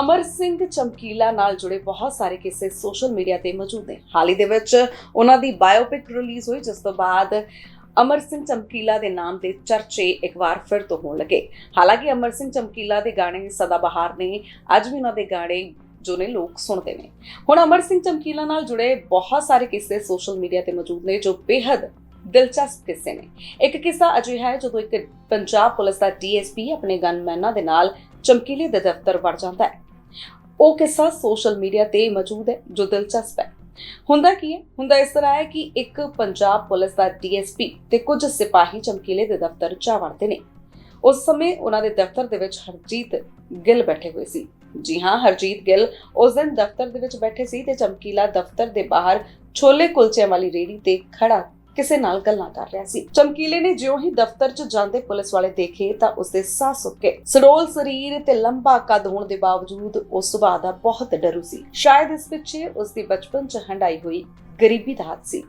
ਅਮਰ ਸਿੰਘ ਚਮਕੀਲਾ ਨਾਲ ਜੁੜੇ ਬਹੁਤ ਸਾਰੇ ਕਿੱਸੇ ਸੋਸ਼ਲ ਮੀਡੀਆ ਤੇ ਮੌਜੂਦ ਨੇ। ਹਾਲ ਹੀ ਦੇ ਵਿੱਚ ਉਹਨਾਂ ਦੀ ਬਾਇਓਪਿਕ ਰਿਲੀਜ਼ ਹੋਈ, ਜਿਸ ਤੋਂ ਬਾਅਦ ਅਮਰ ਸਿੰਘ ਚਮਕੀਲਾ ਦੇ ਨਾਮ ਦੇ ਚਰਚੇ ਇੱਕ ਵਾਰ ਫਿਰ ਤੋਂ ਹੋਣ ਲੱਗੇ। ਹਾਲਾਂਕਿ ਅਮਰ ਸਿੰਘ ਚਮਕੀਲਾ ਦੇ ਗਾਣੇ ਸਦਾ ਬਹਾਰ ਨੇ, ਅੱਜ ਵੀ ਉਹਨਾਂ ਦੇ ਗਾਣੇ ਜੋ ਨੇ ਲੋਕ ਸੁਣਦੇ ਨੇ। ਹੁਣ ਅਮਰ ਸਿੰਘ ਚਮਕੀਲਾ ਨਾਲ ਜੁੜੇ ਬਹੁਤ ਸਾਰੇ ਕਿੱਸੇ ਸੋਸ਼ਲ ਮੀਡੀਆ ਤੇ ਮੌਜੂਦ ਨੇ, ਜੋ ਬੇਹੱਦ ਦਿਲਚਸਪ ਕਿੱਸੇ ਨੇ। ਇੱਕ ਕਿੱਸਾ ਅਜਿਹਾ ਹੈ, ਜਦੋਂ ਇੱਕ ਪੰਜਾਬ ਪੁਲਿਸ ਦਾ ਡੀਐਸਪੀ ਆਪਣੇ ਗਨਮੈਨਾਂ ਦੇ ਨਾਲ ਚਮਕੀਲੇ ਦੇ ਦਫ਼ਤਰ ਵੜ ਜਾਂਦਾ ਹੈ। ਉਹ ਕਿੱਸਾ ਸੋਸ਼ਲ ਮੀਡੀਆ ਤੇ ਮੌਜੂਦ ਹੈ, ਜੋ ਦਿਲਚਸਪ ਹੈ। ਹੁੰਦਾ ਕੀ ਹੈ? ਹੁੰਦਾ ਇਸ ਤਰ੍ਹਾਂ ਹੈ ਕਿ ਇੱਕ ਪੰਜਾਬ ਪੁਲਿਸ ਦਾ ਡੀਐਸਪੀ ਤੇ ਕੁਝ ਸਿਪਾਹੀ ਚਮਕੀਲੇ ਦੇ ਦਫ਼ਤਰ ਜਾ ਵੜਦੇ ਨੇ। ਉਸ ਸਮੇਂ ਉਹਨਾਂ ਦੇ ਦਫ਼ਤਰ ਦੇ ਵਿੱਚ ਹਰਜੀਤ ਗਿੱਲ ਬੈਠੇ ਹੋਏ ਸੀ। ਜੀ ਹਾਂ, ਹਰਜੀਤ ਗਿੱਲ ਉਸ ਦਿਨ ਦਫ਼ਤਰ ਦੇ ਵਿੱਚ ਬੈਠੇ ਸੀ ਤੇ ਚਮਕੀਲਾ ਦਫ਼ਤਰ ਦੇ ਬਾਹਰ ਛੋਲੇ ਕੁਲਚਿਆਂ ਵਾਲੀ ਰੇੜੀ ਤੇ ਖੜਾ ਕਿਸੇ ਨਾਲ ਗੱਲਾਂ ਕਰ ਰਿਹਾ ਸੀ। ਚਮਕੀਲੇ ਨੇ ਜਿਉਂ ਹੀ ਦਫ਼ਤਰ 'ਚ ਜਾਂਦੇ ਪੁਲਿਸ ਵਾਲੇ ਦੇਖੇ ਤਾਂ ਉਸਦੇ ਸਾਹ ਸੁੱਕੇ ਸੜੋਲ ਸਰੀਰ ਤੇ ਲੰਬਾ ਕੱਦ ਹੋਣ ਦੇ ਬਾਵਜੂਦ ਉਹ ਸੁਭਾਅ ਦਾ ਬਹੁਤ ਡਰੂ ਸੀ। ਸ਼ਾਇਦ ਇਸ ਪਿੱਛੇ ਉਸਦੀ ਬਚਪਨ 'ਚ ਹੰਡਾਈ ਹੋਈ ਗਰੀਬੀ ਦਾ ਹੱਥ ਸੀ।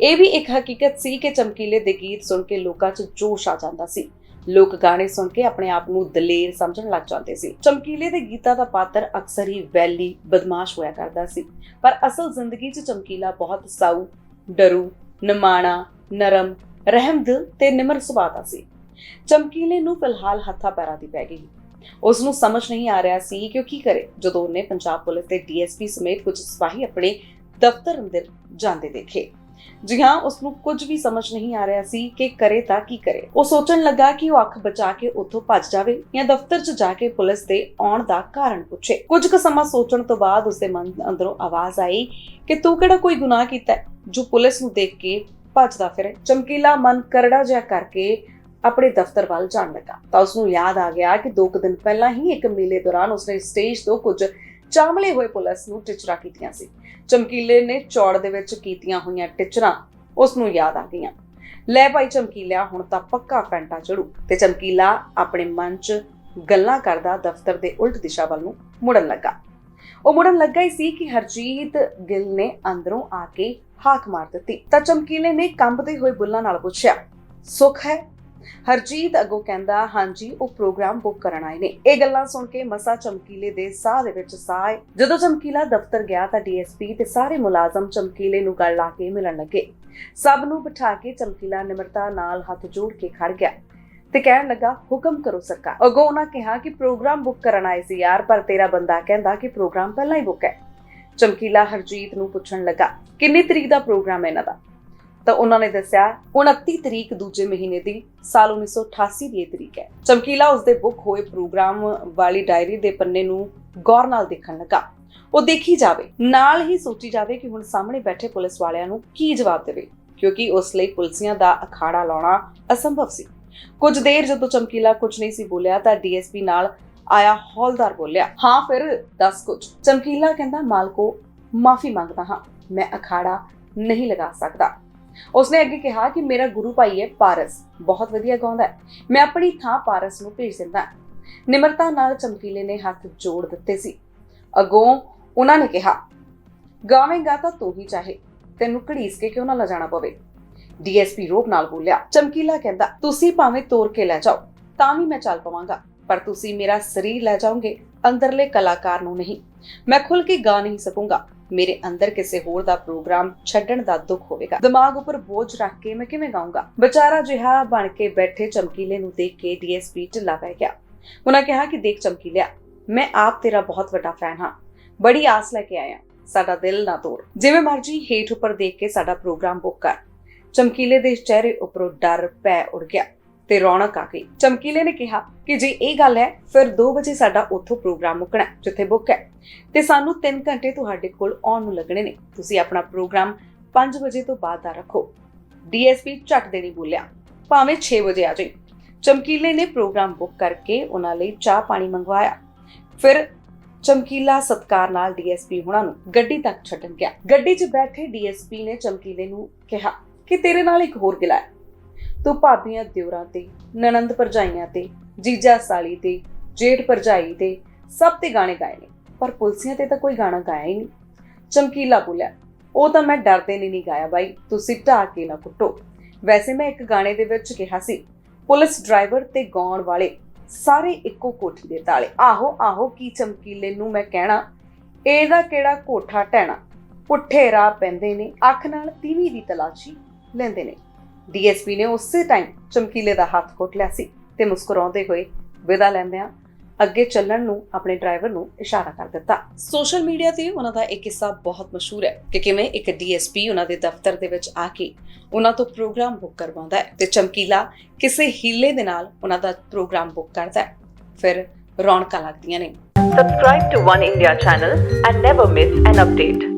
ਇਹ ਵੀ ਇੱਕ ਹਕੀਕਤ ਸੀ ਕਿ ਚਮਕੀਲੇ ਦੇ ਗੀਤ ਸੁਣ ਕੇ ਲੋਕਾਂ 'ਚ ਜੋਸ਼ ਆ ਜਾਂਦਾ ਸੀ। ਲੋਕ ਗਾਣੇ ਸੁਣ ਕੇ ਆਪਣੇ ਆਪ ਨੂੰ ਦਲੇਰ ਸਮਝਣ ਲੱਗ ਜਾਂਦੇ ਸੀ। ਚਮਕੀਲੇ ਦੇ ਗੀਤਾਂ ਦਾ ਪਾਤਰ ਅਕਸਰ ਹੀ ਵੈਲੀ, ਬਦਮਾਸ਼ ਹੋਇਆ ਕਰਦਾ ਸੀ। ਪਰ ਅਸਲ ਜ਼ਿੰਦਗੀ 'ਚ ਚਮਕੀਲਾ ਬਹੁਤ ਸਾਊ, ਡਰੂ ਨਿਮਾਣਾ, ਨਰਮ ਰਹਿਮਦਿਲ ਤੇ ਨਿਮਰ ਸੁਭਾਅ ਦਾ ਸੀ। ਚਮਕੀਲੇ ਨੂੰ ਫਿਲਹਾਲ ਹੱਥਾਂ ਪੈਰਾ ਦੀ ਪੈ ਗਈ। ਉਸ ਨੂੰ ਸਮਝ ਨਹੀਂ ਆ ਰਿਹਾ ਸੀ ਕਿ ਉਹ ਕੀ ਕਰੇ, ਜਦੋਂ ਉਹਨੇ ਪੰਜਾਬ ਪੁਲਿਸ ਦੇ ਡੀਐਸਪੀ ਸਮੇਤ ਕੁਝ ਸਿਪਾਹੀ ਆਪਣੇ ਦਫ਼ਤਰ ਅੰਦਰ ਜਾਂਦੇ ਦੇਖੇ। ਜੀ ਹਾਂ ਉਸ ਨੂੰ ਕੁਝ ਵੀ ਸਮਝ ਨਹੀਂ ਆ ਰਿਹਾ ਸੀ ਕਿ ਕਰੇ ਤਾਂ ਕੀ ਕਰੇ। ਉਹ ਸੋਚਣ ਲੱਗਾ ਕਿ ਉਹ ਅੱਖ ਬਚਾ ਕੇ ਉੱਥੋਂ ਭੱਜ ਜਾਵੇ ਜਾਂ ਦਫ਼ਤਰ 'ਚ ਜਾ ਕੇ ਪੁਲਿਸ ਦੇ ਆਉਣ ਦਾ ਕਾਰਨ ਪੁੱਛੇ। ਕੁਝ ਕੁ ਸਮਾਂ ਸੋਚਣ ਤੋਂ ਬਾਅਦ ਉਸਦੇ ਮਨ ਅੰਦਰੋਂ ਆਵਾਜ਼ ਆਈ ਕਿ ਤੂੰ ਕਿਹੜਾ ਕੋਈ ਗੁਨਾਹ ਕੀਤਾ ਜੋ ਪੁਲਿਸ ਨੂੰ ਦੇਖ ਕੇ ਭੱਜਦਾ ਫਿਰੇ। ਚਮਕੀਲਾ ਮਨ ਕਰੜਾ ਜਿਹਾ ਕਰਕੇ ਆਪਣੇ ਦਫ਼ਤਰ ਵੱਲ ਜਾਣ ਲੱਗਾ। ਤਾਂ ਉਸ ਨੂੰ ਯਾਦ ਆ ਗਿਆ ਕਿ ਦੋ ਕੁ ਦਿਨ ਪਹਿਲਾਂ ਹੀ ਇੱਕ ਮੇਲੇ ਦੌਰਾਨ ਉਸਨੇ ਸਟੇਜ ਤੋਂ ਕੁਝ ਚਾਮਲੇ ਹੋਏ ਪੁਲਿਸ ਨੂੰ ਟਿਚਰਾ ਕੀਤੀਆਂ ਸੀ। ਚਮਕੀਲੇ ਨੇ ਚੌੜ ਦੇ ਵਿੱਚ ਕੀਤੀਆਂ ਹੋਈਆਂ ਟਿਚਰਾਂ ਉਸ ਨੂੰ ਯਾਦ ਆ ਗਈਆਂ। ਲੈ ਭਾਈ ਚਮਕੀਲਿਆ, ਹੁਣ ਤਾਂ ਪੱਕਾ ਫੈਂਟਾ ਚੜੂ ਤੇ ਚਮਕੀਲਾ ਆਪਣੇ ਮਨ 'ਚ ਗੱਲਾਂ ਕਰਦਾ ਦਫ਼ਤਰ ਦੇ ਉਲਟ ਦਿਸ਼ਾ ਵੱਲ ਨੂੰ ਮੁੜਨ ਲੱਗਾ। ਉਹ ਮੁੜਨ ਲੱਗਾ ਹੀ ਸੀ ਕਿ ਹਰਜੀਤ ਗਿੱਲ ਨੇ ਅੰਦਰੋਂ ਆ ਕੇ ਹਾਕ ਮਾਰ ਦਿੱਤੀ। ਤਾਂ ਚਮਕੀਲੇ ਨੇ ਕੰਬਦੇ ਹੋਏ ਬੁੱਲਾਂ ਨਾਲ ਪੁੱਛਿਆ, ਸੁੱਖ ਹੈ? ਹਰਜੀਤ ਅੱਗੋਂ ਕਹਿੰਦਾ, ਹਾਂਜੀ, ਉਹ ਪ੍ਰੋਗਰਾਮ ਬੁੱਕ ਕਰਨ ਆਏ ਨੇ। ਇਹ ਗੱਲਾਂ ਸੁਣ ਕੇ ਮਸਾ ਚਮਕੀਲੇ ਦੇ ਸਾਹ ਦੇ ਵਿੱਚ ਸਾਹ ਜਦੋਂ ਚਮਕੀਲਾ ਦਫ਼ਤਰ ਗਿਆ ਤਾਂ ਡੀਐਸਪੀ ਤੇ ਸਾਰੇ ਮੁਲਾਜ਼ਮ ਚਮਕੀਲੇ ਨੂੰ ਗੱਲ ਲਾ ਕੇ ਮਿਲਣ ਲੱਗੇ। ਸਭ ਨੂੰ ਬਿਠਾ ਕੇ ਚਮਕੀਲਾ ਨਿਮਰਤਾ ਨਾਲ ਹੱਥ ਜੋੜ ਕੇ ਖੜ ਗਿਆ ਤੇ ਕਹਿਣ ਲੱਗਾ, ਹੁਕਮ ਕਰੋ ਸਰਕਾਰ। ਅੱਗੋਂ ਉਹਨਾਂ ਕਿਹਾ ਕਿ ਪ੍ਰੋਗਰਾਮ ਬੁੱਕ ਕਰਨ ਆਏ ਸੀ ਯਾਰ, ਪਰ ਤੇਰਾ ਬੰਦਾ ਕਹਿੰਦਾ ਕਿ ਪ੍ਰੋਗਰਾਮ ਪਹਿਲਾਂ ਹੀ ਬੁੱਕ ਹੈ। ਚਮਕੀਲਾ ਹਰਜੀਤ ਨੂੰ ਪੁੱਛਣ ਲੱਗਾ, ਕਿੰਨੀ ਤਰੀਕ ਦਾ ਪ੍ਰੋਗਰਾਮ ਹੈ ਇਹਨਾਂ ਦਾ? ਤਾਂ ਉਹਨਾਂ ਨੇ ਦੱਸਿਆ 29 ਤਰੀਕ ਦੂਜੇ ਮਹੀਨੇ ਦੀ ਸਾਲ 1988 ਦੀ ਇਹ ਤਰੀਕ ਹੈ। ਚਮਕੀਲਾ ਉਸਦੇ ਬੁੱਕ ਹੋਏ ਪ੍ਰੋਗਰਾਮ ਵਾਲੀ ਡਾਇਰੀ ਦੇ ਪੰਨੇ ਨੂੰ ਗੌਰ ਨਾਲ ਦੇਖਣ ਲੱਗਾ। ਉਹ ਦੇਖੀ ਜਾਵੇ, ਨਾਲ ਹੀ ਸੋਚੀ ਜਾਵੇ ਕਿ ਹੁਣ ਸਾਹਮਣੇ ਬੈਠੇ ਪੁਲਿਸ ਵਾਲਿਆਂ ਨੂੰ ਕੀ ਜਵਾਬ ਦੇਵੇ, ਕਿਉਂਕਿ ਉਸ ਲਈ ਪੁਲਸੀਆਂ ਦਾ ਅਖਾੜਾ ਲਾਉਣਾ ਅਸੰਭਵ ਸੀ। ਕੁਝ ਦੇਰ ਜਦੋਂ ਚਮਕੀਲਾ ਕੁਝ ਨਹੀਂ ਸੀ ਬੋਲਿਆ ਤਾਂ ਡੀਐਸਪੀ ਨਾਲ ਆਇਆ ਹੌਲਦਾਰ ਬੋਲਿਆ, ਹਾਂ, ਫਿਰ ਦੱਸ ਕੁਝ। ਚਮਕੀਲਾ ਕਹਿੰਦਾ, ਮਾਲਕੋ, ਮਾਫੀ ਮੰਗਦਾ ਹਾਂ, ਮੈਂ ਅਖਾੜਾ ਨਹੀਂ ਲਗਾ ਸਕਦਾ। ਉਸਨੇ ਅੱਗੇ ਕਿਹਾ ਕਿ ਮੇਰਾ ਗੁਰੂ ਭਾਈ ਹੈ ਪਾਰਸ। ਬਹੁਤ ਵਧੀਆ ਗਾਉਂਦਾ ਹੈ। ਮੈਂ ਆਪਣੀ ਥਾਂ ਪਾਰਸ ਨੂੰ ਭੇਜ ਦਿੰਦਾ ਨਿਮਰਤਾ ਨਾਲ ਚਮਕੀਲੇ ਨੇ ਹੱਥ ਜੋੜ ਦਿੱਤੇ ਸੀ। ਅਗੋਂ ਉਹਨਾਂ ਨੇ ਕਿਹਾ, ਗਾਵੇਂਗਾ ਤਾਂ ਤੂੰ ਹੀ ਚਾਹੇ। ਤੈਨੂੰ ਘੜੀਸ ਕੇ ਕਿਉਂ ਨਾ ਲੈ ਜਾਣਾ ਪਵੇ? ਡੀਐਸਪੀ ਰੋਪ ਨਾਲ ਬੋਲਿਆ, ਚਮਕੀਲਾ ਕਹਿੰਦਾ, ਤੁਸੀਂ ਭਾਵੇਂ ਤੋੜ ਕੇ ਲੈ ਜਾਓ, ਤਾਂ ਵੀ ਮੈਂ ਚੱਲ ਪਵਾਂਗਾ। ਪਰ ਤੁਸੀਂ ਮੇਰਾ ਸਰੀਰ ਲੈ ਜਾਓਗੇ ਅੰਦਰਲੇ ਕਲਾਕਾਰ ਨੂੰ ਨਹੀਂ। ਮੈਂ ਖੁੱਲ ਕੇ ਗਾ ਨਹੀਂ ਸਕੂੰਗਾ। ਮੇਰੇ ਅੰਦਰ ਕਿਸੇ ਹੋਰ ਦਾ ਪ੍ਰੋਗਰਾਮ ਛੱਡਣ ਦਾ ਦੁੱਖ ਹੋਵੇਗਾ। ਦਿਮਾਗ ਉੱਪਰ ਬੋਝ ਰੱਖ ਕੇ ਮੈਂ ਕਿਵੇਂ ਗਾਉਂਗਾ ਵਿਚਾਰਾ ਜਿਹਾ ਬਣ ਕੇ ਬੈਠੇ ਚਮਕੀਲੇ ਨੂੰ ਦੇਖ ਕੇ ਡੀਐਸਪੀ ਢਿੱਲਾ ਪੈ ਗਿਆ। ਉਹਨਾਂ ਕਿਹਾ ਕਿ ਦੇਖ ਚਮਕੀਲਿਆ, ਮੈਂ ਆਪ ਤੇਰਾ ਬਹੁਤ ਵੱਡਾ ਫੈਨ ਹਾਂ। ਬੜੀ ਆਸ ਲੈ ਕੇ ਆਇਆ। ਸਾਡਾ ਦਿਲ ਨਾ ਤੋੜ। ਜਿਵੇਂ ਮਰਜ਼ੀ ਹੇਠ ਉੱਪਰ ਦੇਖ ਕੇ ਸਾਡਾ ਪ੍ਰੋਗਰਾਮ ਬੁੱਕ ਕਰ। ਚਮਕੀਲੇ ਦੇ ਚਿਹਰੇ ਉੱਪਰੋਂ ਡਰ ਪੈ ਉੜ ਗਿਆ। ਤੇ ਰੌਣਕ ਆ ਗਈ। ਚਮਕੀਲੇ ਨੇ ਕਿਹਾ ਕਿ ਜੇ ਇਹ ਗੱਲ ਹੈ ਫਿਰ 2 ਵਜੇ ਸਾਡਾ ਉੱਥੋਂ ਪ੍ਰੋਗਰਾਮ ਮੁੱਕਣਾ ਹੈ, ਜਿੱਥੇ ਬੁੱਕ ਹੈ। ਤੇ ਸਾਨੂੰ 3 ਘੰਟੇ ਤੁਹਾਡੇ ਕੋਲ ਆਉਣ ਨੂੰ ਲੱਗਣੇ ਨੇ। ਤੁਸੀਂ ਆਪਣਾ ਪ੍ਰੋਗਰਾਮ 5 ਵਜੇ ਤੋਂ ਬਾਅਦ ਦਾ ਰੱਖੋ। ਡੀਐਸਪੀ ਝਟ ਦੇਣੀ ਬੋਲਿਆ। ਭਾਵੇਂ 6 ਵਜੇ ਆ ਜਾਈ ਚਮਕੀਲੇ ਨੇ ਪ੍ਰੋਗਰਾਮ ਬੁੱਕ ਕਰਕੇ ਉਹਨਾਂ ਲਈ ਚਾਹ ਪਾਣੀ ਮੰਗਵਾਇਆ। ਫਿਰ ਚਮਕੀਲਾ ਸਤਕਾਰ ਨਾਲ ਡੀਐਸਪੀ ਹੁਣਾਂ ਨੂੰ ਗੱਡੀ ਤੱਕ ਛੱਡਣ ਗਿਆ। ਗੱਡੀ 'ਚ ਬੈਠੇ ਡੀਐਸਪੀ ਨੇ ਚਮਕੀਲੇ ਨੂੰ ਕਿਹਾ ਕਿ ਤੇਰੇ ਨਾਲ ਇੱਕ ਹੋਰ ਗਿਲਾ ਹੈ। ਤੂੰ ਭਾਬੀਆਂ ਦਿਉਰਾਂ ਤੇ ਨਨੰਦ ਭਰਜਾਈਆਂ ਤੇ, ਜੀਜਾ ਸਾਲੀ ਤੇ, ਜੇਠ ਭਰਜਾਈ ਤੇ ਸਭ ਤੇ ਗਾਣੇ ਗਾਏ ਨੇ, ਪਰ ਪੁਲਸੀਆਂ ਤੇ ਤਾਂ ਕੋਈ ਗਾਣਾ ਗਾਇਆ ਹੀ ਨਹੀਂ। ਚਮਕੀਲਾ ਬੋਲਿਆ, ਉਹ ਤਾਂ ਮੈਂ ਡਰਦੇ ਨਹੀਂ ਨਹੀਂ ਗਾਇਆ ਬਾਈ, ਤੁਸੀਂ ਢਾ ਕੇ ਨਾ ਕੁੱਟੋ। ਵੈਸੇ ਮੈਂ ਇੱਕ ਗਾਣੇ ਦੇ ਵਿੱਚ ਕਿਹਾ ਸੀ, ਪੁਲਿਸ ਡਰਾਈਵਰ ਤੇ ਗਾਉਣ ਵਾਲੇ ਸਾਰੇ ਇੱਕੋ ਕੋਠੀ ਦੇ ਤਾਲੇ। ਆਹੋ ਆਹੋ, ਕੀ ਚਮਕੀਲੇ ਨੂੰ ਮੈਂ ਕਹਿਣਾ? ਇਹਦਾ ਕਿਹੜਾ ਕੋਠਾ ਟਹਿਣਾ? ਪੁੱਠੇ ਰਾਹ ਪੈਂਦੇ ਨੇ, ਅੱਖ ਨਾਲ ਤੀਵੀਂ ਦੀ ਤਲਾਸ਼ੀ ਲੈਂਦੇ ਨੇ। ਡੀਐਸਪੀ ਨੇ ਉਸੇ ਟਾਈਮ ਚਮਕੀਲੇ ਦਾ ਹੱਥ ਘੁੱਟ ਲਿਆ ਸੀ ਤੇ ਮੁਸਕਰਾਉਂਦੇ ਹੋਏ ਵਿਦਾ ਲੈਂਦਿਆਂ ਅੱਗੇ ਚੱਲਣ ਨੂੰ ਆਪਣੇ ਡਰਾਈਵਰ ਨੂੰ ਇਸ਼ਾਰਾ ਕਰ ਦਿੱਤਾ। ਸੋਸ਼ਲ ਮੀਡੀਆ ਤੇ ਉਹਨਾਂ ਦਾ ਇੱਕ ਕਿੱਸਾ ਬਹੁਤ ਮਸ਼ਹੂਰ ਹੈ ਕਿ ਕਿਵੇਂ ਇੱਕ ਡੀਐਸਪੀ ਉਹਨਾਂ ਦੇ ਦਫ਼ਤਰ ਦੇ ਵਿੱਚ ਆ ਕੇ ਉਹਨਾਂ ਤੋਂ ਪ੍ਰੋਗਰਾਮ ਬੁੱਕ ਕਰਵਾਉਂਦਾ ਹੈ ਤੇ ਚਮਕੀਲਾ ਕਿਸੇ ਹੀਲੇ ਦੇ ਨਾਲ ਉਹਨਾਂ ਦਾ ਪ੍ਰੋਗਰਾਮ ਬੁੱਕ ਕਰਦਾ ਹੈ। ਫਿਰ ਰੌਣਕਾਂ ਲੱਗਦੀਆਂ ਨੇ। Subscribe to One India channel and never miss an update.